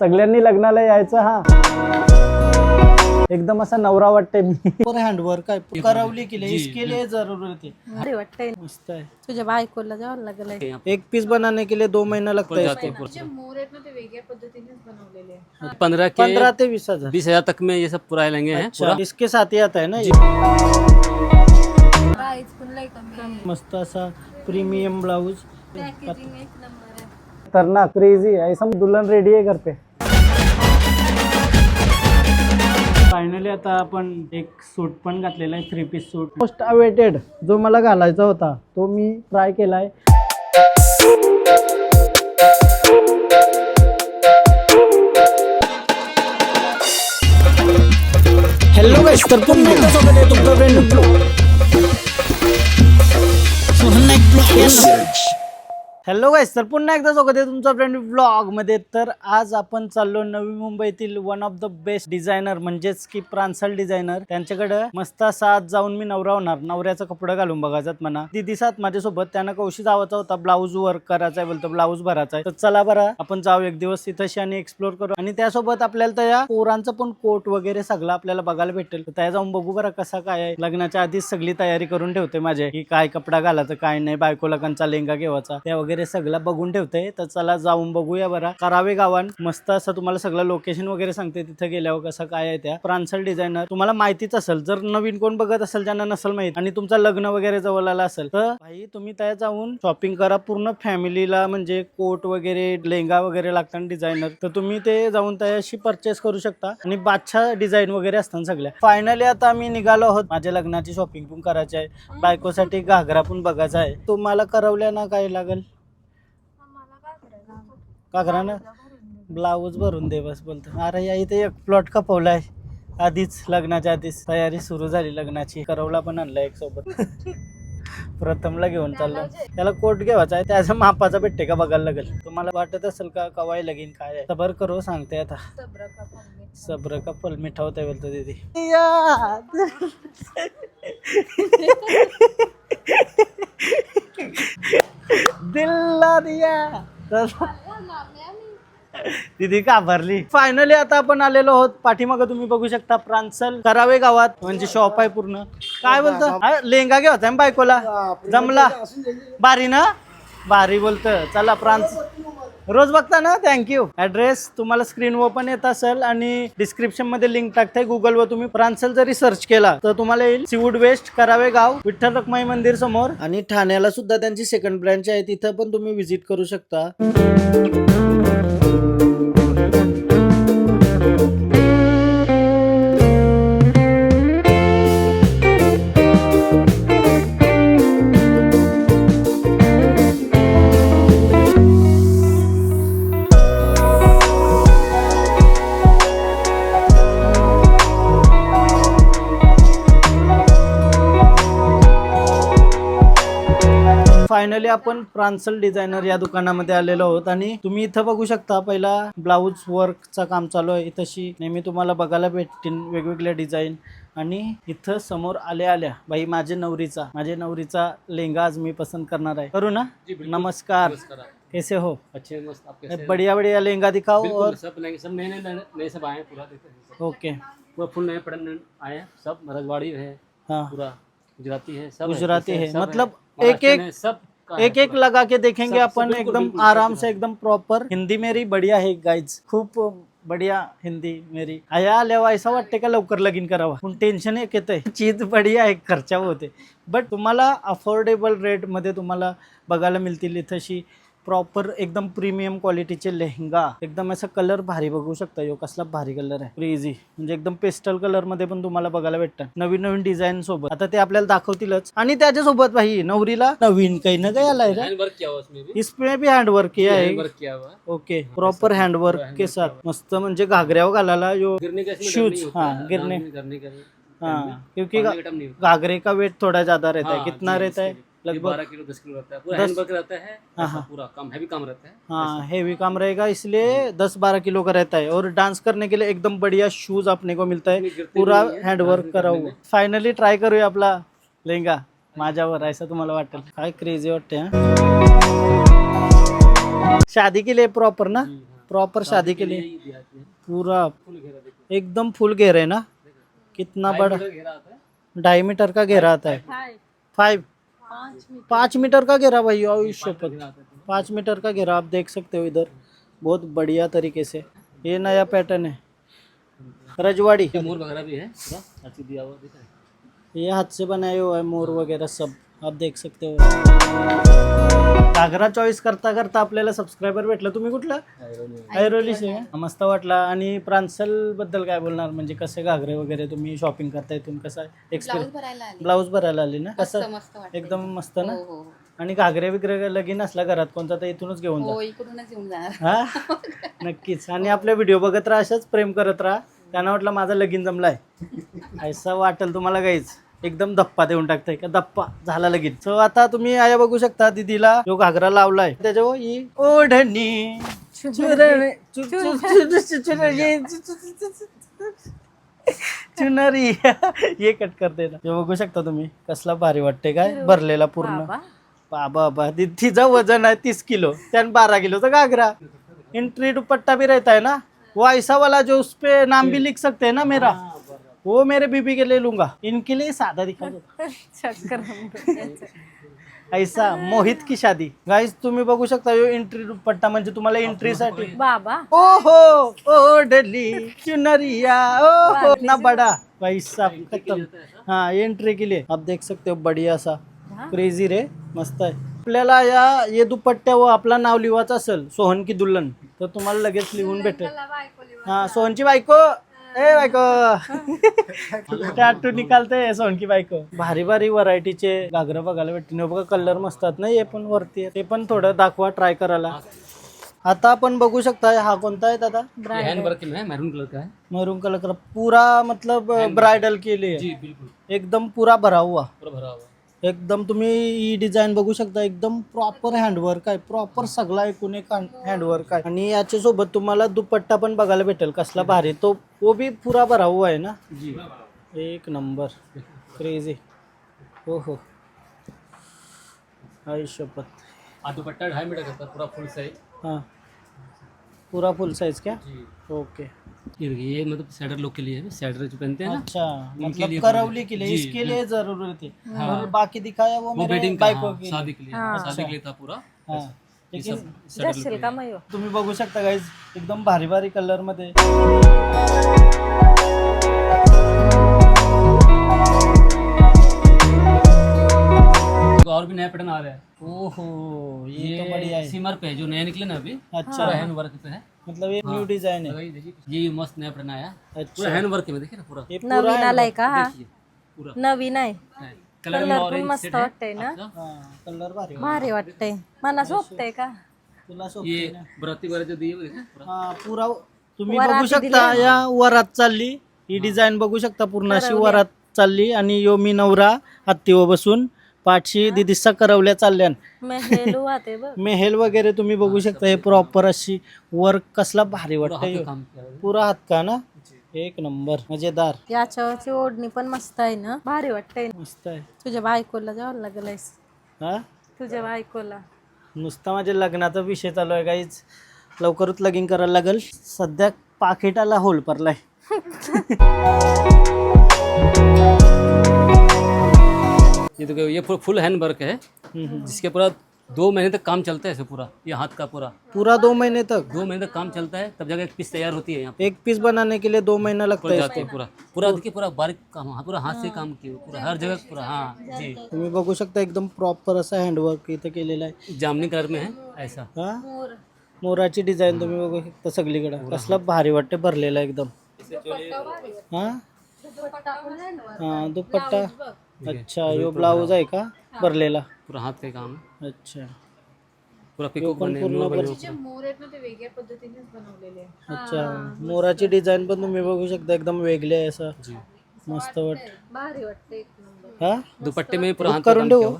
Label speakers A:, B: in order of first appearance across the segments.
A: सगळ्यांनी लग्नाला यायचं हा. एकदम असा नवरा वाटते मी. हँडवर्क आहे करवली केली इसके लिए जरूरत है
B: अरे वाटतंय
A: मस्त है
B: तुझ्या बायकोला जावं लागलंय
A: एक पीस बनाने के लिए दो महीना लगता है इसको.
C: पंद्रह के
A: पंद्रह ते वीस हजार.
C: बीस हजार तक में ये सब पूरा लेंगे हैं?
A: अच्छा इसके साथ ही आता है ना ये? मस्त असा प्रीमियम ब्लाउज तरना क्रेजी है ऐसा दुल्हन रेडी आहे घर फायनली आता आपण एक सूट पण घातलेला आहे three piece suit. Most awaited जो मला घालायचा होता तो मी ट्राय केलाय. हॅलो गाईस तर पुन्हा एकदा स्वागत आहे तुमचं हॅलो गाईस तर पुन्हा एकदा स्वागत आहे तुमचा फ्रेंड ब्लॉगमध्ये तर आज आपण चाललो नवी मुंबईतील one of the best designer म्हणजेच की प्रांसल डिझायनर त्यांच्याकडे मस्त सात जाऊन मी नवरा होणार. नवऱ्याचं कपडं घालून बघायचं म्हणा. ती दिसात माझ्यासोबत त्यांना कौशी जावाचा होता. ब्लाऊज वर्क करायचा आहे बोलतो ब्लाऊज भरायचा आहे. तर चला बरं आपण जाऊ एक दिवस तिथशी आणि एक्सप्लोर करू. आणि त्यासोबत आपल्याला त्या पोरांचं पण कोट वगैरे सगळं आपल्याला बघायला भेटेल. तर त्या जाऊन बघू बरं कसा काय आहे. लग्नाच्या आधीच सगळी तयारी करून ठेवते माझे. की काय कपडा घालायचं काय नाही बायको लग्नचा लेंगा घेवायचा त्या वगैरे सगळं बघून ठेवते तर चला जाऊन बघूया बरं. करावे गावान. मस्त असं तुम्हाला सगळं लोकेशन वगैरे सांगते तिथे गेल्यावर कसं काय आहे त्या. प्रांसल डिझायनर तुम्हाला माहितीच असेल जर नवीन कोण बघत असेल ज्यांना नसेल माहीत आणि तुमचं लग्न वगैरे जवळ आलं असेल तर भाई तुम्ही त्या जाऊन शॉपिंग करा. पूर्ण फॅमिलीला म्हणजे कोट वगैरे लेंगा वगैरे लागतात डिझायनर तर तुम्ही ते जाऊन त्याशी परचेस करू शकता. आणि बादशा डिझाईन वगैरे असतात सगळ्या. फायनली आता आम्ही निघालो आहोत. माझ्या लग्नाची शॉपिंग पण करायची आहे. बायकोसाठी घागरा पण बघायचा आहे. तुम्हाला करवल्या ना काय लागेल? घागरा ना? ब्लाऊज भरून दे बस बोलतो. अरे या इथे एक प्लॉट खपवलाय. आधीच लग्नाच्या आधीच. तयारी सुरू झाली लग्नाची. करवला पण आणला एक सोबत. प्रथमला घेऊन चाललो. त्याला कोट घ्यावाचा आहे. त्याच्या मापाचा भेटते का बघायला लागेल. तुम्हाला वाटत असेल का कवाय लगीन काय आहे? सबर करो सांगते आता. सब्र का फल मिठा होता बोलतो दीदी. दिल्ला दिया! दीदी घाबरली. फायनली आता आपण आलेलो आहोत. पाठीमागं तुम्ही बघू शकता प्रांसल करावे गावात. म्हणजे शॉप आहे पूर्ण. काय बोलतो? लेंगा आहे ना बायकोला. जमला. बारी ना? बारी बोलतं चला प्रांस रोज बघता ना? थँक्यू ऍड्रेस तुम्हाला स्क्रीनवर पण येत असेल आणि डिस्क्रिप्शनमध्ये लिंक टाकते. गुगलवर तुम्ही प्रांसल जरी सर्च केला तर तुम्हाला येईल. सीवूड वेस्ट करावे गाव विठ्ठल रखमाई मंदिर समोर. आणि ठाण्याला सुद्धा त्यांची सेकंड ब्रँच आहे. तिथं पण तुम्ही व्हिजिट करू शकता. फायनली आपण प्रांसल डिझायनर या दुकानामध्ये आलेलो आहोत आणि तुम्ही इथं बघू शकता पहिला ब्लाऊज वर्कचा काम चालू आहे. तशी नेहमी तुम्हाला बघायला भेटतील वेगवेगळ्या डिझाईन आणि इथं समोर आल्या आल्या बाई माझे नवरीचा माझे नवरीचा लेंगा आज मी पसंत करणार आहे. करू ना? नमस्कार. कैसे हो?
C: अच्छे मस्त.
A: बढ़िया बढ़िया लेंगा दिखाओ और
C: सब लेंगे सब नए नए नए सब आए हैं पूरा
A: ओके।
C: पूरा फुल नए पड़न आए हैं सब रजवाड़ी है
A: हाँ।
C: पूरा गुजराती है सब
A: गुजराती
C: जैसे
A: है,
C: सब
A: मतलब एक-एक-
C: है, सब है
A: एक एक। लगा के देखेंगे अपन एकदम आराम से एकदम प्रॉपर हिंदी मेरी बढ़िया है गाइज खूप बढ़िया हिंदी मेरी। आया आल्यावर असं वाटते का लवकर लगीन करावा? पण टेन्शन एक येतंय? चीज बढ़िया आहे खर्चा होते. बट तुम्हाला अफोर्डेबल रेटमध्ये तुम्हाला बघायला मिळतील इथंशी प्रॉपर एकदम प्रीमियम क्वालिटीचे लेहंगा एकदम असा कलर भारी बघू शकता यो कसला भारी कलर आहे. क्रेझी म्हणजे एकदम पेस्टल कलरमध्ये पण तुम्हाला बघायला भेटतात. नवीन नवीन डिझाईन सोबत. आता ते आपल्याला दाखवतीलच. आणि त्याच्यासोबत भाई नवरीला नवीन काही ना काही आलाय रे
C: हैंड वर्क किया हुआ उसमें भी
A: इसमें भी हँडवर्क किया है
C: वर्क किया हुआ है।
A: ओके प्रॉपर हँडवर्क के साथ मस्त म्हणजे घागऱ्यावर घालायला यो.
C: होता
A: हाँ, गिरने- हाँ. क्योंकि घाघरे का वेट थोड़ा ज्यादा रहता है? कितना रहता है? लगभग
C: बारह किलो दस किलो रहता है। पूरा
A: दस-
C: रहता है
A: हाँ।
C: पूरा कम हैवी काम रहता है।
A: हाँ हेवी काम रहेगा इसलिए दस बारह किलो का रहता है। और डांस करने के लिए एकदम बढ़िया शूज़ अपने को मिलता है। पूरा
C: नहीं है,
A: करा हुआ। फायनली ट्राय करूया आपला लेहंगा माझ्यावर असं तुम्हाला वाटेल। काय क्रेझी वाटते शादी के लिए प्रॉपर ना। प्रॉपर शादी के लिए। पूरा
C: फुल घेरा देखिए
A: एकदम फुल घेर है ना? कितना बड़ा
C: मीटर घेरा आता है।
A: ढाई मीटर का घेरा आता है। फाइव
B: पाँच
A: मीटर. का घेरा भाई
C: आता है पूरा।
A: पाँच मीटर का घेरा आप देख सकते हो इधर. बहुत बढ़िया तरीके से. ये नया पैटर्न है. रजवाड़ी.
C: मोर वगैरह भी है पूरा अच्छी दिया हुआ दिख रहा है।
A: ये हाथ से बनाए हुआ है मोर वगैरह सब. आप देख सकते हो घागरा चॉईस करता करता आपल्याला सबस्क्रायबर भेटलं. तुम्ही कुठला? ऐरोलीचे का? मस्त वाटला. आणि प्रांसलबद्दल काय बोलणार? म्हणजे कसे घागरे वगैरे तुम्ही शॉपिंग करता इथून कसा एक्सपिरियन्स
B: भरायला आली.
A: ब्लाऊज भरायला आली ना? कसं? एकदम मस्त ना?
B: हो हो
A: आणि घागरे वगैरे लगीन असला घरात कोणता तर इथूनच घेऊन जा.
B: हो
A: हा? नक्कीच. आणि आपले व्हिडिओ बघत राहा अशाच प्रेम करत राहा. त्यांना वाटलं माझा लगीन जमलाय. ऐसा वाटेल तुम्हाला काहीच. एकदम धप्पा देऊन टाकताय का धप्पा झाला लगीन सो आता तुम्ही आया बघू शकता दीदीला जो घागरा लावलाय त्याच्यावर ही ओढणी चुरणी, चु- चु- चु- चु- चुरणी, चु- चु- चु- चु- चु- चुनरी हे कट करते ना हे बघू शकता तुम्ही कसला भारी वाटते काय भरलेला पूर्ण बाबा बाबा ति- तिचं वजन आहे तीस किलो त्यान बारह किलो का घाघरा एंट्री दुपट्टा भी रहता है ना वो ऐसा वाला जो उस पे नाम भी लिख सकते हैं ना मेरा वो मेरे बीबी के लिए लूंगा। इनके लिए सादा दिखा दो ऐसा। मोहित की शादी। गाईज तुम्ही बघू शकता यो एंट्री दुपट्टा म्हणजे तुम्हाला एंट्रीसाठी
B: बाबा।
A: ओ हो ओ डली चुनरिया ओ हो ना बड़ा। भाई साहब खत्म। हाँ एंट्री के लिए। आप देख सकते हो बढ़िया सा क्रेझी रे मस्त आहे। आपल्याला या ये दुपट्ट्यावर आपला नाव लिवायचं असेल सोहन की दुल्हन तर तुम्हाला लगेच लिहून भेटेल. हा सोहनची बायको ए बायको. टॅटू निकालते सोहनची बायको. भारी भारी व्हरायटीचे घागरं बघायला भेटते बघा कलर मस्त आहेत ना हे पण वरती. ते पण थोडं दाखवा ट्राय करायला. आता आपण बघू शकता हा कोणता आहे दादा?
C: मैरून कलर का है
A: मरून कलर का? पूरा मतलब ब्राइडल के लिए
C: जी बिल्कुल.
A: एकदम पूरा भरा हुआ
C: पूरा भरा हुआ
A: एकदम तुम्ही ही डिझाईन बघू शकता एकदम प्रॉपर हँडवर्क आहे प्रॉपर सगळा एकूण एक हँडवर्क आहे. आणि याच्या सोबत तुम्हाला दुपट्टा पण बघायला भेटेल कसला भारी. तो वो भी पुरा भरा हुआ आहे ना?
C: जी.
A: एक नंबर. क्रेझी हो हो. आई शपथ.
C: आ दुपट्टा ढाई मीटर पूरा फुल साइज
A: हाँ. पूरा फुल साइज क्या?
C: जी।
A: ओके
C: ये देखिए ये मतलब सैडर लोग के लिए है सैडर जो पहनते हैं ना
A: अच्छा मतलब
C: लिए
A: करौली के लिए
C: जी,
A: इसके लिए जरूरत है।
C: हाँ।
A: और बाकी दिखाया वो
C: वो
A: मेरे बाइकों
C: हाँ,
A: के लिए
C: शादी के लिए शादी के लिए था पूरा।
A: हाँ। लेकिन। तुम्ही बघू शकता गाईज एकदम भारी भारी
C: कलरमध्ये. और भी नया पैटर्न आ रहा है।
A: ओहो ये तो बढ़िया है
C: सिमर पे है जो नया निकले ना अभी।
A: अच्छा।
C: पूरा हैंड वर्क पे है।
A: मतलब ये न्यू डिजाइन है।
C: ये मस्त नया आया पूरा
A: अच्छा।
C: हैंड वर्क में देखिए ना पूरा।
A: ये पूरा है
B: का हा।
C: पूरा।
B: नवीन आहे
C: है। कलर में ऑरेंज सेट है।
B: वाटतंय ना।
A: हाँ कलर भारी
B: भारी वाटतंय। मला झोपतंय का?
A: तुला सोबत
C: ये बराती वगैरह जो दिए हुए हैं पूरा
A: हा पुरा तुम्ही बघू शकता या वरात चालली. ही डिझाईन बघू शकता पूर्ण अशी वरात चालली. आणि यो मी नवरा हत्तीवर बसून. पाठशी दिदिसा करवल्या चालल्यान.
B: मेहेलू वाते बघ.
A: मेहेल वगैरे तुम्ही बघू शकता. हे प्रॉपर अशी वर्क कसला भारी वाटतं। पुरा हात का ना? एक नंबर. मजेदार.
B: याच्यावरची ओढणी पण मस्त आहे ना? भारी वाटतंय.
A: मस्त आहे.
B: तुझ्या बायकोला जावं लागलायस?
A: हा?
B: तुझ्या बायकोला.
A: नुसता माझ्या लग्नाचा विषय चालू आहे काहीच लवकरच लगीन करायला लागेल. सध्या पाकिटाला होल पडलाय.
C: ये देखो ये फुल फुल हैंड वर्क है। जिसके पूरा दो महीने तक काम चलता है इसे पूरा ये हाथ का पूरा।
A: पूरा दो महीने तक?
C: दो महीने तक काम चलता है तब जाकर एक पीस तैयार होती है यहाँ पे
A: एक पीस बनाने के लिए दो महीना लगता है
C: जाती है पूरा। पूरा देखिए पूरा बारीक काम हाँ पूरा हाथ से काम किया पूरा हर जगह पूरा हाँ जी।
A: तुम्ही बघू शकता एकदम प्रॉपर असा हँडवर्क इथं केलेला आहे.
C: जामनी कलर में है ऐसा।
A: हा? मोराची डिझाईन तुम्ही बघू शकता सगळीकडे. कसला भारी वाटते भरलेला एकदम. हा? हा दुपट्टा. अच्छा यो ब्लाऊज आहे का? भरलेला?
C: पूरा हाथ का काम? है
A: अच्छा.
C: पूरा पिको
A: पण पूर्ण
C: मोर बने
A: भर-
C: हुए
A: अच्छा मोराची डिझाईन पण तुम्ही बघू शकता एकदम वेगळी आहे असं.
C: जी.
A: मस्त वाट
B: भारी वाटते एक नंबर
A: हा?
C: दुपट्टे में पूरा हाथ का
A: करून
C: काम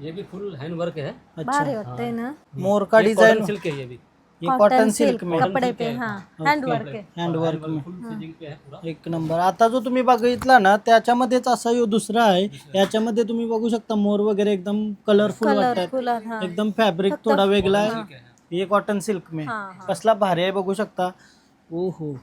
C: ये भी फुल हैंड वर्क है।
A: अच्छा।
B: भारी वाटतंय ना।
A: मोर का डिझाईन
C: सिल्क है ये भी।
A: ये कॉटन सिल्क में।
B: कपड़े पे हाँ हैंड वर्क है।
A: हँड वर्क में।
C: फिटिंग पे है पूरा।
A: एक नंबर आता जो तुम्ही बघितला ना त्याच्यामध्येच असा यो दुसरा आहे. याच्यामध्ये तुम्ही बघू शकता मोर वगैरे एकदम कलरफुल वाटतात.
B: कूलर हाँ.
A: एकदम फॅब्रिक थोडा वेगळा आहे. हे. कॉटन सिल्क में. कसला भारी आहे बघू शकता. ओहो.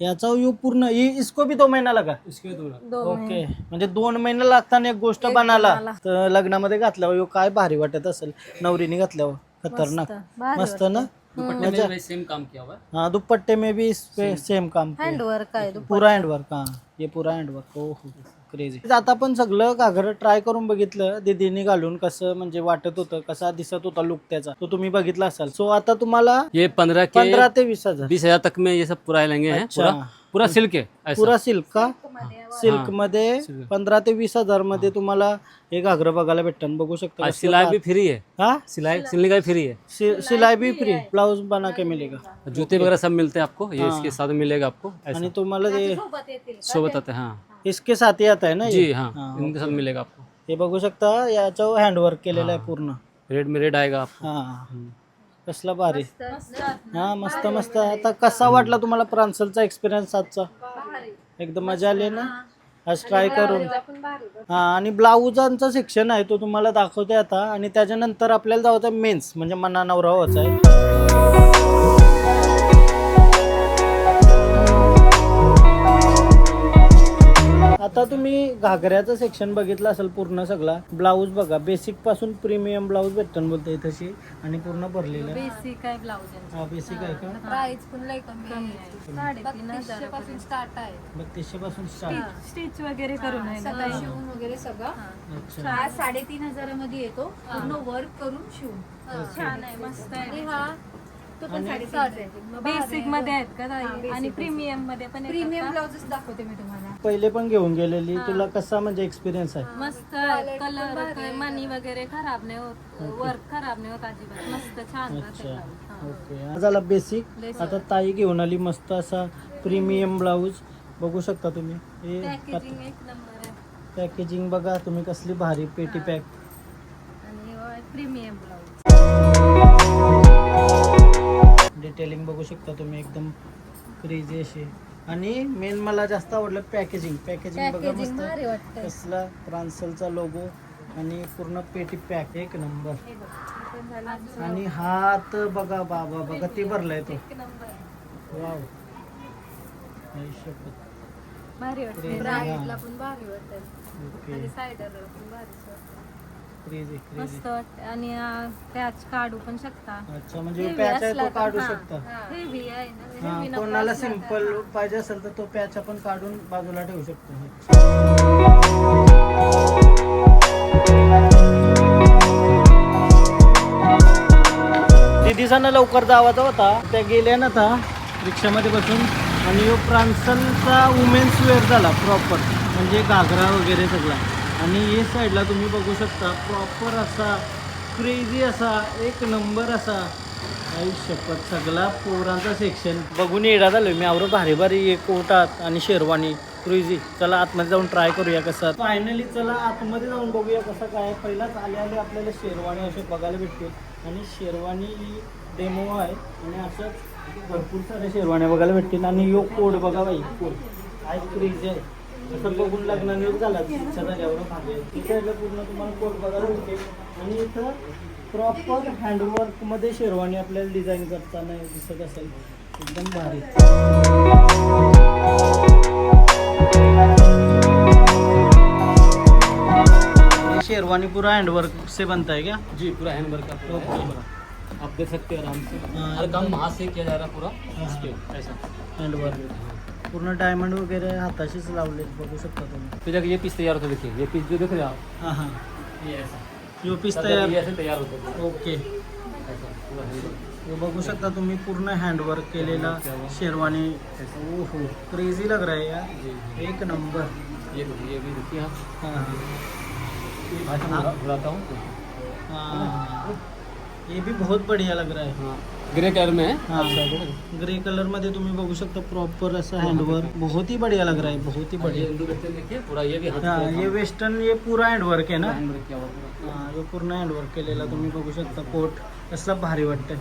A: याचा यो पूर्ण ही इसको भी दो महिना लगा
C: इसके दो
B: दो
A: ओके म्हणजे दोन महिने लागताना एक गोष्ट बनाला. तर लग्नामध्ये घातल्यावर यो काय भारी वाटत असेल? नवरीने घातल्यावर. खतरनाक. मस्त. ना?
C: दुपट्टे में भी सेम काम किया हुआ है
A: हाँ दुपट्टे में भी इस पे सेम काम किया.
B: हैंड वर्क आहे
A: पुरा हँड वर्क हा. हे पुरा हँड वर्क हो. हो क्रेझी आता पण सगळं घागर ट्राय करून बघितलं दीदीने घालून कसं म्हणजे वाटत होतं कसा दिसत होता लुक त्याचा तो तुम्ही बघितला असाल. सो आता तुम्हाला
C: ये पंद्रह के
A: पंधरा ते वीस हजार.
C: बीस हजार तक में ये सब पूरा लेंगे हैं पूरा
A: अच्छा.
C: पूरा सिल्क है ऐसा।
A: पुरा सिल्क का? सिल्कमध्ये पंधरा ते वीस हजारमध्ये तुम्हाला हे घागरं बघायला भेटतात बघू शकता
C: और
A: कसलं
C: सिलाई भी फ्री है?
A: हा?
C: सिलाई सिलने का भी फ्री है?
A: सि- सिलाई भी फ्री ब्लाउज बना के मिलेगा.
C: जूते वगैरह सब मिलते हैं आपको? ये इसके साथ मिलेगा आपको? ऐसा।
A: आणि तुम्हाला ते?
C: सो बताते हैं हाँ.
A: इसके साथ ही आता है ना ये?
C: जी हाँ इनके साथ मिलेगा आपको।
A: हे बघू शकता याच्यावर हँडवर्क केलेलं आहे पूर्ण।
C: रेड में रेड आएगा आपको।
A: हा। कसला भारी। हा मस्त मस्त. आता कसा वाटला तुम्हाला प्रांसलचा एक्सपिरियन्स आजचा? एकदम मजा आली ना? आज ट्राय करून. हा आणि ब्लाऊजांचं सेक्शन आहे तो तुम्हाला दाखवते आता. आणि त्याच्यानंतर आपल्याला जायचं मेन्स म्हणजे मना नवरा व्हायचा आहे. आता तुम्ही घागऱ्याचं सेक्शन बघितलं असेल पूर्ण सगळा ब्लाऊज बघा बेसिकपासून प्रीमियम ब्लाऊज भेटतात बोलते तशी? आणि पूर्ण भरलेलं.
B: बेसिक आहे ब्लाउज
A: हा बेसिक आहे का?
B: प्राइस पण लय कमी आहे. साडेतीन हजारपासून स्टार्ट आहे.
A: बत्तीसशे पासून स्टार्ट
B: स्टिच वगैरे करून आहे ना?
D: शिवून वगैरे सगळं. हा. साडेतीन हजारामध्ये येतो. पूर्ण वर्क करून शिवून.
B: छान आहे मस्त आहे.
D: हा.
B: बेसिकमध्ये आहेत का? आणि प्रीमियममध्ये. पण
D: प्रीमियम? ब्लाउजेस दाखवते मी तुम्हाला.
A: पहिले पण घेऊन गेलेली तुला कसा म्हणजे एक्सपिरियन्स आहे?
B: मस्त कलर मनी वगैरे खराब नाही होत वर्क खराब नाही होत अजिबात. मस्त छान
A: अच्छा.
B: हा.
A: ओके. झाला बेसिक आता ताई घेऊन आली मस्त असा प्रीमियम ब्लाऊज बघू शकता तुम्ही. हे
B: पॅकेजिंग एक नंबर आहे.
A: पॅकेजिंग बघा तुम्ही कसली भारी पेटी पॅक
B: आणि प्रीमियम ब्लाऊज
A: डिटेलिंग बघू शकता तुम्ही एकदम क्रेझी अशी. आणि मेन मला जास्त आवडलं पॅकेजिंग पॅकेजिंग बघा मस्त.
B: वाटतंय.
A: कसला फ्रान्सलचा लोगो आणि पूर्ण पेटी पॅक एक नंबर आणि हात बघा बाबा बघा ते भरलाय तो. वाव आई शपथ.
B: भारी वाटते
A: Crazy.
B: ब्राईडला. पण भारी वाटते
A: ओके
B: आणि सायडरला पण भारी.
A: क्रेझी
B: मस्त आणि पॅच काढू पण शकता.
A: अच्छा म्हणजे
B: Heavy
A: पॅच आहे
B: असला
A: तो
B: तर-
A: काढू
B: हा.
A: शकता.
B: हेवी आहे ना नको
A: कोणाला
B: असला तर-
A: सिंपल पाहिजे असेल तर तो पॅच आपण काढून बाजूला ठेवू शकतो. दिदीसांना लवकर जावाचा होता. त्या गेल्या ना आता रिक्षामध्ये बसून. आणि यो प्रांसलचा वुमेन्स वेअर झाला प्रॉपर म्हणजे घागरा वगैरे सगळा. आणि हे साईडला तुम्ही बघू शकता प्रॉपर असा क्रेझी असा एक नंबर असा. आई शपथ सगळा पोरांचा सेक्शन बघून येडा झालोय मी आवरो भारी भारी एक कोटात आणि शेरवानी क्रुझी चला आतमध्ये जाऊन ट्राय करूया कसं. फायनली चला आतमध्ये जाऊन बघूया कसं काय पहिलाच आले आले आपल्याला शेरवानी असे बघायला भेटतील. आणि शेरवानी ही डेमो आहे. आणि असंच भरपूर साऱ्या शेरवाण्या बघायला भेटतील. आणि यो कोड बघा बाई कोड काय क्रेझी आहे. असं बघून लग्नाने योग झाला इच्छा झाल्यावर यायला पूर्ण तुम्हाला कोट बघायला आणि इथं प्रॉपर हँडवर्कमध्ये शेरवानी आपल्याला डिझाईन करताना दिसत असेल. एकदम भारी. शेरवानी पूरा हैंडवर्क से बनता है क्या?
C: जी पूरा हैंड वर्क का पूरा
A: ओके
C: आप देख सकते हैं आराम से. हर काम हाथ से किया जा रहा है पूरा.
A: हाँ।
C: ऐसा.
A: हँडवर्क पूर्ण डायमंड वगैरे हाताशीच लावले बघू शकता तुम्ही.
C: फिर जाके ये पीस तैयार होता है देखिए ये पीस जो देख रहे हैं. आप
A: हाँ हाँ
C: ये
A: यो पीस तयार
C: तैयार
A: ओके
C: ऐसा पूरा hand work.
A: हे बघू. शकता तुम्ही पूर्ण हँडवर्क केलेला शेरवानी. ओहो क्रेझी लग रहा है यार. एक नंबर
C: ये ये भी देखिए
A: हाँ.
C: हाँ.
A: ये भी बहुत बढ़िया लग रहा है.
C: हाँ. ग्रे कलर में है।
A: ग्रे कलरमध्ये तुम्ही बघू शकता प्रॉपर असं हँडवर्क बहुत ही बढ़िया लग रहा है बहुत ही बढ़िया.
C: पूरा ये भी
A: हा ये वेस्टर्न ये पूरा हँडवर्क आहे ना? हा हे पूर्ण हँडवर्क केलेला तुम्ही बघू शकता कोट कसला भारी वाटतंय.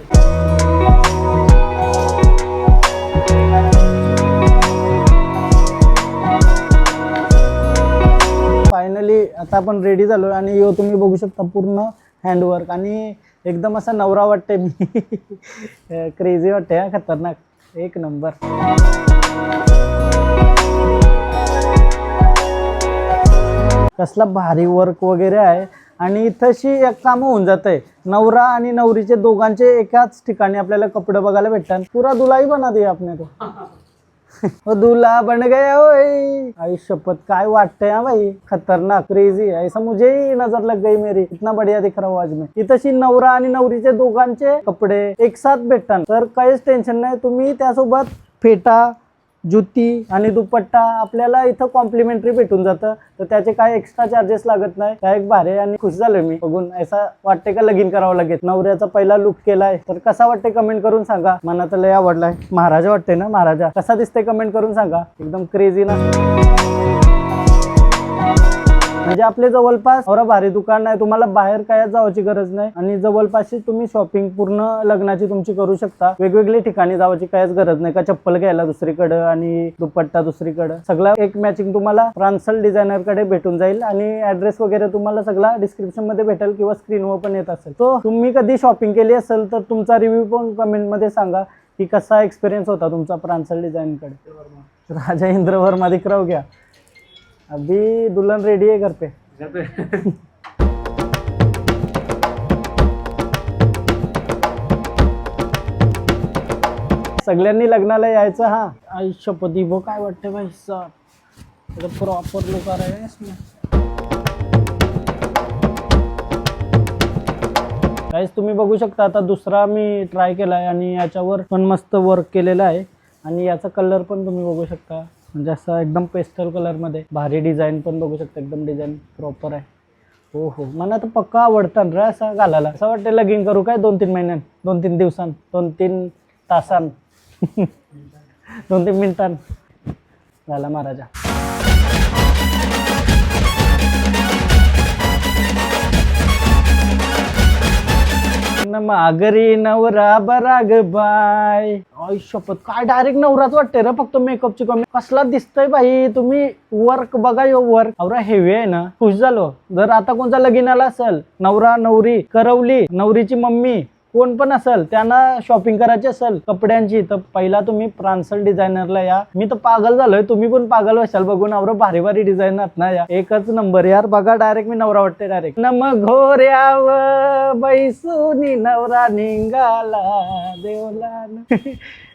A: फायनली आता आपण रेडी झालो आणि यो तुम्ही बघू शकता पूर्ण हँडवर्क आणि एकदम असा नवरा वाटते मी. क्रेझी वाटते हा खतरनाक. एक नंबर. कसला भारी वर्क वगैरे आहे. आणि इथंशी एक काम होऊन जात आहे नवरा आणि नवरीचे दोघांचे एकाच ठिकाणी आपल्याला कपडे बघायला भेटतात. पुरा दुलाई बना दे आपने तो. दूल्हा बन गया ओए आई शपथ काय वाटतंय हा भाई खतरनाक क्रेजी ऐसा मुझे ही नजर लग गई मेरी. इतना बढ़िया दिख रहा आज मैं. तशी नवरा आणि नवरीचे दोघांचे कपडे एक साथ भेटतात. तर काहीच टेन्शन नाही. तुम्ही त्यासोबत फेटा जुती आणि दुपट्टा आपल्याला इथं कॉम्प्लिमेंटरी भेटून जातं. तर त्याचे काय एक्स्ट्रा चार्जेस लागत नाही. काय एक भारी आणि खुश झालोय मी. बघून ऐसा वाटते का लगीन करावं लागेल नवऱ्याचा पहिला लुक केलाय. तर कसा वाटते कमेंट करून सांगा. मला तर लय आवडलाय. महाराजा वाटते ना महाराजा? कसा दिसते कमेंट करून सांगा. एकदम क्रेझी ना. म्हणजे आपले जवळपास एवढं भारी दुकान आहे. तुम्हाला बाहेर काय जावाची गरज नाही. आणि जवळपास तुम्ही शॉपिंग पूर्ण लग्नाची तुमची करू शकता. वेगवेगळ्या ठिकाणी जावाची काहीच गरज नाही. का चप्पल घ्यायला दुसरीकडं आणि दुपट्टा दुसरीकडं. सगळं एक मॅचिंग तुम्हाला फ्रान्सल डिझायनरकडे भेटून जाईल. आणि ऍड्रेस वगैरे तुम्हाला सगळा डिस्क्रिप्शनमध्ये भेटेल किंवा स्क्रीनवर पण येत असेल. तो तुम्ही कधी शॉपिंग केली असेल तर तुमचा रिव्ह्यू पण कमेंटमध्ये सांगा की कसा एक्सपिरियन्स होता तुमचा प्रांसल डिझाईन कडे. राजा इंद्र वर्मा दिख घ्या. अभी दुल्हन रेडी है घर पे।
C: घर पे।
A: सगळ्यांनी लग्नाला यायचं हा? आयुष्यपती बो काय वाटतं भाई साहब प्रॉपर लोक आ रहे हैं इसमें गाईस तुम्ही बघू शकता आता दुसरा मी ट्राय केला आहे आणि याच्यावर पण मस्त वर्क केलेलं आहे. आणि याचा कलर पण तुम्ही बघू शकता. म्हणजे असं एकदम पेस्टल कलरमध्ये. भारी डिझाईन पण बघू शकता एकदम डिझाईन प्रॉपर आहे. हो हो मला तर पक्का आवडतं रे असं घालायला. असं वाटतं लगीन करू काय दोन तीन महिन्यात? दोन तीन दिवसांत दोन तीन तासांत. दोन तीन मिनिटांत. झाला महाराजा. ना माघरी नवरा बराग बाय. आई शपथ काय डायरेक्ट नवराच वाटते रे फक्त मेकअपची कमी. कसला दिसतंय बाई तुम्ही वर्क बघा यो वर्क नवरा हेवी आहे ना. खुश झालो. जर आता कोणता लगीन आला असेल नवरा नवरी करवली नवरीची मम्मी कोण पण असेल त्यांना शॉपिंग करायची असेल कपड्यांची तर पहिला तुम्ही प्रांसल डिझायनरला या. मी तर पागल झालोय तुम्ही पण पागल व्हाल बघून. नवरा भारी भारी डिझाईन ना या. एकच नंबर यार बघा डायरेक्ट मी नवरा वाटते डायरेक्ट नम घोऱ्याव बैसुनी नवरा निघाला देवला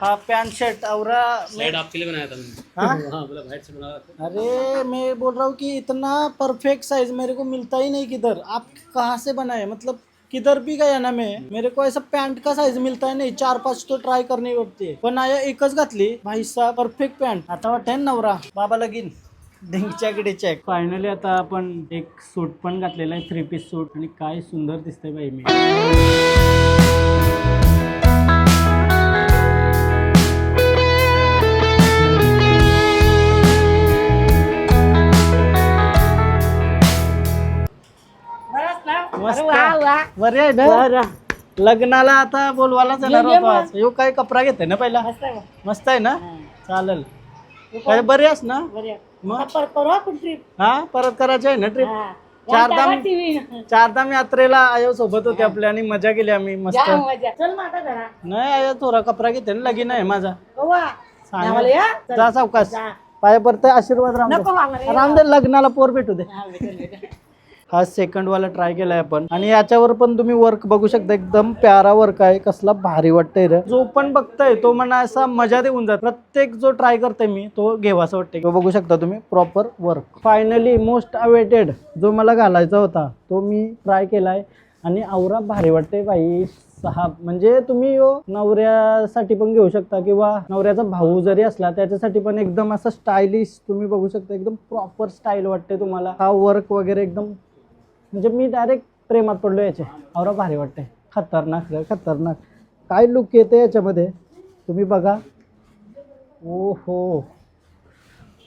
A: हा पॅन्ट शर्ट औरा
C: साइड आपके लिए बनाया था मैंने
A: हाँ?
C: हाँ बोला भाई से बना
A: अरे मैं बोल रहा हूँ कि इतना परफेक्ट साइज मेरे को मिलता ही नहीं किधर. आप कहाँ से बनाए? मतलब किधर भी गया ना मैं मेरे को ऐसा पैंट का साइज मिलता है नहीं. चार पाच तो ट्राय करनी पडते है पण आया एकच घातली भाई साहब परफेक्ट पॅन्ट आता वाटते ना नवरा. बाबा लगीन. डिंगच्या चेक फायनली आता आपण एक सूट पण घातलेला आहे थ्री पीस सूट. आणि काय सुंदर दिसतंय बाई मी. बरे आहे ना? लग्नाला आता बोलवायला जाणार होतो आज. ह्यो काय कपडा घेते ना पहिला? मस्त आहे ना? चालेल. काय बरे आहेस ना? मग? हा परत करायची आहे ना ट्रिप चारधाम चारधाम यात्रेला आयो सोबत होते आपल्या आणि मजा केली आम्ही मस्त. नाही आयो थोडा कपडा घेते ना लगीन आहे माझा. सांग. जा सावकाश. पाय पडते आशीर्वाद रामदेव रामदेव लग्नाला पोर भेटू दे. हा सेकंड वाला ट्राय केलाय आपण. आणि याच्यावर पण तुम्ही वर्क बघू शकता एकदम प्यारा वर्क आहे. कसला भारी वाटतंय रे. जो पण बघताय तो म्हणा असा मजा देऊन जात. प्रत्येक जो ट्राय करते मी तो घेवा असं वाटतंय बघू शकता तुम्ही proper work finally most awaited जो मला घालायचा होता तो मी ट्राय केलाय. आणि आवरा भारी वाटते बाई. सहा म्हणजे तुम्ही यो नवऱ्यासाठी पण घेऊ शकता किंवा नवऱ्याचा भाऊ जरी असला त्याच्यासाठी पण एकदम असं स्टायलिश तुम्ही बघू शकता. एकदम प्रॉपर स्टाईल वाटते तुम्हाला. हा वर्क वगैरे एकदम म्हणजे मी डायरेक्ट प्रेमात पडलो याचे. आवरा भारी वाटते खतरनाक रे खतरनाक. काय लुक येते याच्यामध्ये? तुम्ही बघा. ओ हो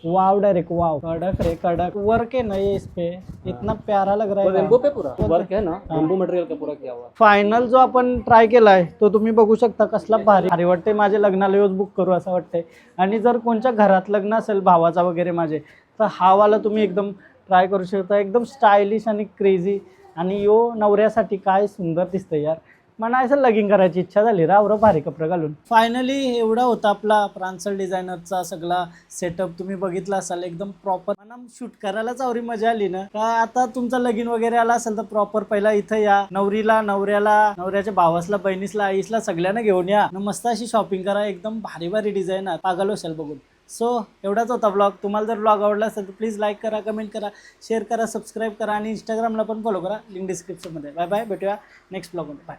A: वाव डायरेक्ट वाव कडक रे कडक. वर्क है ना ये इस पे इतना प्यारा लग रहा है
C: रेनबो. पे पूरा? वर्क है ना? रेनबो मटेरियल का पूरा किया हुआ
A: फायनल जो आपण ट्राय केलाय तो तुम्ही बघू शकता कसला भारी भारी वाटते माझे लग्नाला येऊच बुक करू असं वाटतंय. आणि जर कोणच्या घरात लग्न असेल भावाचा वगैरे माझे तर हा वाला तुम्ही एकदम ट्राय करू शकता. एकदम स्टायलिश आणि क्रेझी आणि यो नवऱ्यासाठी काय सुंदर दिसतंय यार. मला असं लगीन करायची इच्छा झाली राव भारी कपडे घालून. फायनली एवढा होता आपला प्रांसल डिझायनरचा सगळा सेटअप तुम्ही बघितला असाल एकदम प्रॉपर मला शूट करायलाच आवरी मजा आली ना. का आता तुमचं लगीन वगैरे आला असेल तर प्रॉपर पहिला इथं या. नवरीला नवऱ्याला नवऱ्याच्या भावासला बहिणीसला आईसला सगळ्यांना घेऊन या. मस्त अशी शॉपिंग करा. एकदम भारी भारी डिझाईन आहे. पागल असेल बघून. सो एवढाच होता ब्लॉग तुम्हाला जर ब्लॉग आवडला असेल तर प्लीज लाईक करा कमेंट करा शेअर करा सबस्क्राईब करा आणि इंस्टाग्रामला पण फॉलो करा. लिंक डिस्क्रिप्शनमध्ये बाय बाय भेटूया नेक्स्ट ब्लॉगमध्ये बाय